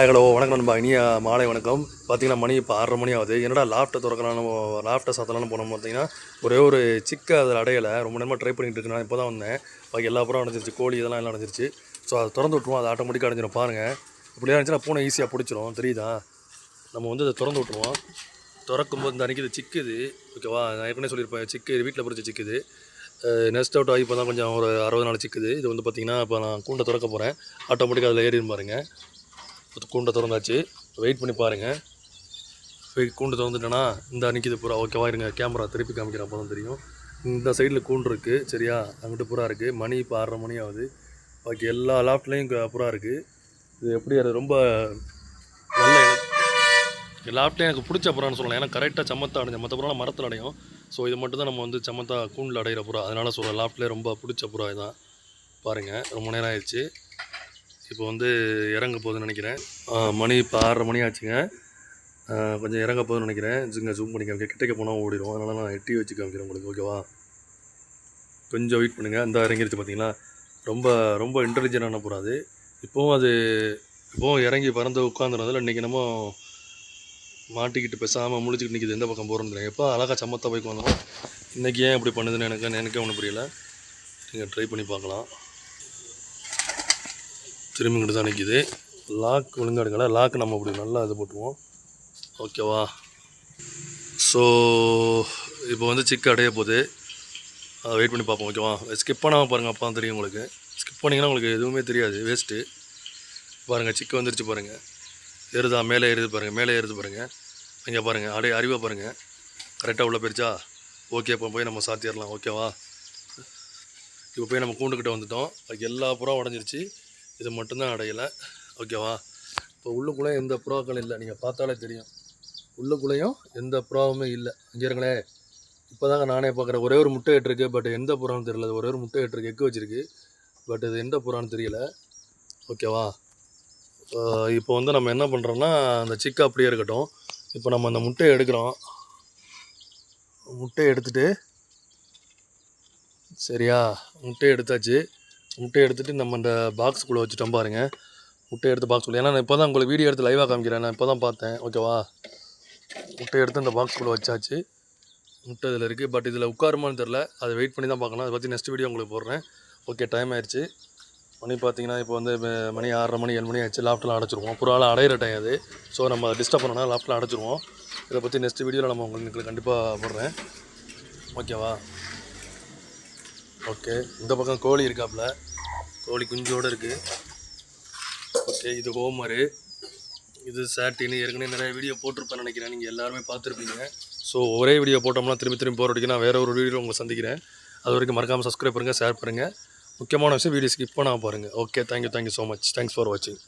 Hello வணக்கம் நண்பா. இனிய மாலை வணக்கம். பார்த்தீங்கன்னா மணி இப்போ ஆறரை மணி ஆகுது. என்னடா லாஃப்ட்டை திறக்கலாம்னு லாஃப்ட்டை சாத்தலாம்னு போனோம் பார்த்தீங்கன்னா ஒரே ஒரு சிக்க அதில் அடையலை. ரொம்ப நேரமாக ட்ரை பண்ணிகிட்டு இருக்கேன். நான் இப்போ தான் வந்தேன். பாக்கி எல்லா புறம் அடைஞ்சிருச்சு கோழி இதெல்லாம் எல்லாம் அடைஞ்சிருச்சு ஸோ அதை திறந்து விட்ருவோம் அதை ஆட்டோமேட்டிக்காக அடைஞ்சிடும் பாருங்கள் இப்படியே இருந்துச்சுன்னா பூனை ஈஸியாக பிடிச்சிரும். தெரியுதா? நம்ம வந்து அதை திறந்து விட்ருவோம் திறக்கும்போது இந்த அன்றைக்கி இது சிக்குது. ஓகேவா நான் ஏற்கனவே சொல்லியிருப்பேன். சிக்கு வீட்டில் பிடிச்ச சிக்குது. நெக்ஸ்ட் அவுட் ஆகி இப்போ தான் கொஞ்சம் ஒரு அறுபது நாள் சிக்குது. இது வந்து பார்த்திங்கன்னா இப்போ நான் கூண்டை திறக்க போகிறேன் ஆட்டோமேட்டிக்காக அதில் ஏறிடும் பாருங்கள் கூண்டை திறந்தாச்சு. வெயிட் பண்ணி பாருங்கள் வெயிட் கூண்டு திறந்துட்டேன்னா இந்த அன்னைக்கு பூரா ஓகேவா இருங்க. கேமரா திருப்பி காமிக்கிறேன் அப்போ தான் தெரியும். இந்த சைடில் கூண்டு இருக்குது சரியா? அங்கிட்டு புறா இருக்குது மணி இப்போ ஆறரை மணி ஆகுது. பாக்கி எல்லா லாஃப்ட்லேயும் புறா இருக்குது இது எப்படி அது ரொம்ப நல்ல லாஃப்ட்லேயும் எனக்கு பிடிச்ச புறான்னு சொல்லலாம். ஏன்னா கரெக்டாக சமத்தா அடைஞ்ச மற்ற புறாலாம் மரத்தில் அடையும். ஸோ இது மட்டும் தான் நம்ம வந்து சமத்தா கூண்டில் அடையிற புறா. அதனால் சொல்கிறேன் லாஃப்ட்லேயே ரொம்ப பிடிச்ச புறா இதான். பாருங்கள் ரொம்ப நேரம் ஆயிடுச்சு. இப்போ வந்து இறங்க போகுதுன்னு நினைக்கிறேன். மணி இப்போ ஆறரை மணி ஆச்சுங்க. கொஞ்சம் இறங்க போகுதுன்னு நினைக்கிறேன். ஜிங்க ஜூம் பண்ணி காமிக்க கிட்டக்க போனால் ஓடிடும் அதனால் நான் எட்டி வச்சு காமிக்கிறேன் உங்களுக்கு ஓகேவா கொஞ்சம் வெயிட் பண்ணுங்கள் இந்த இறங்கிருச்சு பார்த்தீங்களா ரொம்ப ரொம்ப இன்டெலிஜென்டான புறா இப்போவும் அது இப்போவும் இறங்கி பறந்து உட்காந்துருந்ததில் இன்றைக்கி நம்ம மாட்டிக்கிட்டு பேசாமல் முழிச்சிக்கிட்டு நிற்கிது எந்த பக்கம் போகிறோம்னு எப்போ அழகாக சமத்தா போய்க்கு வந்தோம் இன்றைக்கி ஏன் இப்படி பண்ணுதுன்னு எனக்கு எனக்கே ஒன்றும் புரியல. நீங்கள் ட்ரை பண்ணி பார்க்கலாம். திரும்பி இங்கிட்டு தான் நிற்கிது லாக் ஒழுங்கா எடுக்கல. லாக் நம்ம அப்படி நல்லா இது போட்டுவோம் ஓகேவா ஸோ இப்போ வந்து சிக்கு அடைய போகுது. அதை வெயிட் பண்ணி பார்ப்போம் ஓகேவா ஸ்கிப் பண்ணாமல் பாருங்கள் அப்போ தான் தெரியும் உங்களுக்கு. ஸ்கிப் பண்ணிங்கன்னா உங்களுக்கு எதுவுமே தெரியாது வேஸ்ட்டு பாருங்கள் சிக்கு வந்துருச்சு பாருங்கள் ஏறுதா? மேலே ஏறுது பாருங்கள் மேலே ஏறுது பாருங்கள் இங்கே பாருங்கள் அப்படியே அறிவாக பாருங்கள் கரெக்டாக உள்ள போயிடுச்சா ஓகே இப்போ போய் நம்ம சாத்திடலாம் ஓகேவா இப்போ போய் நம்ம கூண்டுக்கிட்ட வந்துட்டோம். அதுக்கு எல்லா புறம் உடஞ்சிருச்சு. இது மட்டும்தான் அடையலை. ஓகேவா இப்போ உள்ளுக்குள்ளே எந்த புறாக்களும் இல்லை? நீங்கள் பார்த்தாலே தெரியும். உள்ளுக்குள்ளேயும் எந்த புறாவுமே இல்லை. இங்கே இருங்களேன் இப்போ தாங்க நானே பார்க்குறேன். ஒரே ஒரு முட்டை இட்டுருக்கு பட் எந்த புறான்னு தெரியல. ஒரே ஒரு முட்டை இட்டுருக்கு எக்கு வச்சுருக்கு. பட் இது எந்த புறான்னு தெரியல. ஓகேவா இப்போ வந்து நம்ம என்ன பண்ணுறோம்னா அந்த சிக்கு அப்படியே இருக்கட்டும். இப்போ நம்ம அந்த முட்டையை எடுக்கிறோம். முட்டையை எடுத்துகிட்டு சரியா? முட்டையை எடுத்தாச்சு. முட்டையை எடுத்துகிட்டு நம்ம இந்த பாக்ஸுக்குள்ளே வச்சுட்டோம் பாருங்கள் முட்டையை எடுத்து பாக்ஸ் ஏன்னா நான் இப்போ தான் உங்களுக்கு வீடியோ எடுத்து லைவாக காமிக்கிறேன். நான் இப்போ தான் பார்த்தேன் ஓகேவா முட்டையை எடுத்து இந்த பாக்ஸ்குள்ளே வச்சாச்சு. முட்டை இதில் இருக்குது பட் இதில் உட்காருமான்னு தெரில அதை வெயிட் பண்ணி தான் பார்க்கணும். அதை பற்றி நெக்ஸ்ட் வீடியோ உங்களுக்கு போடுறேன். ஓகே டைம் ஆயிடுச்சு. மணி பார்த்தீங்கன்னா இப்போ வந்து மணி ஆறரை மணி ஏழு மணி ஆச்சு. லாஃப்ட்டில் அடைச்சிருவோம். புறால அடையிற டைம் அது. ஸோ நம்ம டிஸ்டர்ப் பண்ணோம்னா லாஃப்டில் அடைச்சிருவோம். இதை பற்றி நெக்ஸ்ட் வீடியோவில் நம்ம உங்களுக்கு கண்டிப்பாக போடுறேன். ஓகேவா ஓகே இந்த பக்கம் கோழி இருக்காப்புல. கோழி குஞ்சோடு இருக்குது ஓகே இது ஹோமரு இது சாட்டின்னு ஏற்கனவே நிறைய வீடியோ போட்டிருப்பேன் நினைக்கிறேன். நீங்கள் எல்லாருமே பார்த்துருப்பீங்க. ஸோ ஒரே வீடியோ போட்டோம்னா திரும்பி திரும்பி போகிற வரைக்கும் நான் வேறு ஒரு வீடியோ உங்களை சந்திக்கிறேன். அது வரைக்கும் மறக்காமல் சப்ஸ்கிரைப் பண்ணுங்கள் ஷேர் பண்ணுங்கள் முக்கியமான விஷயம் வீடியோ ஸ்கிப் பண்ணால் பாருங்கள் okay thank you thank you so much thanks for வாட்சிங்